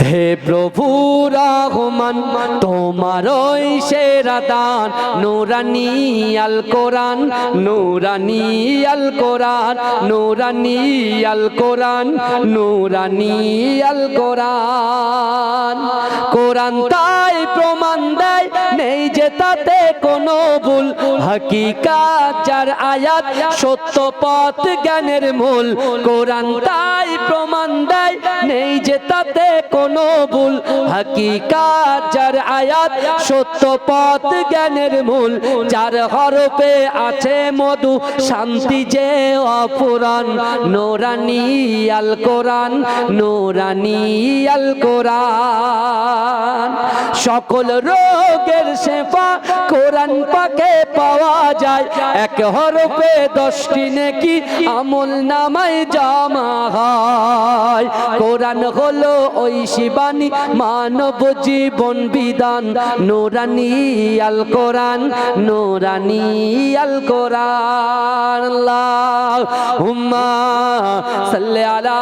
হে প্রভু রহমান, তোমার ওই সেরা দান, নুরানি আল কোরআন, নুরানি আল কোরআন, নুরানি আল কোরআন, নুরানি আল কোরআন। কোরআন তাই প্রমাণ দেয়, নেই যে তাতে কোনো ভুল, হাকিকাত যার আয়াত সত্য পথ জ্ঞানের মূল। কোরআন তাই প্রমাণ দেয়, নেই যে তাতে কোনো ভুল। হাকিকাত আয়াত সত্য পথ জ্ঞানের মূল। হরফে আছে মধু, শান্তি যে অপুরাণ। নোরানি আল কোরআন, নোরানি আল কোরআন। সকল রোগের শেফা কোরআন পাকে পাওয়া যায়। এক হরফে দশটি নেকি আমল নামায় জমা হয়। কোরআন হলো ওই শিবানী মানব জীবন বিধান। নোরানি আল কোরআন, নোরানি আল কোরআন। আল্লাহ হুম্মা সাল্লি আলা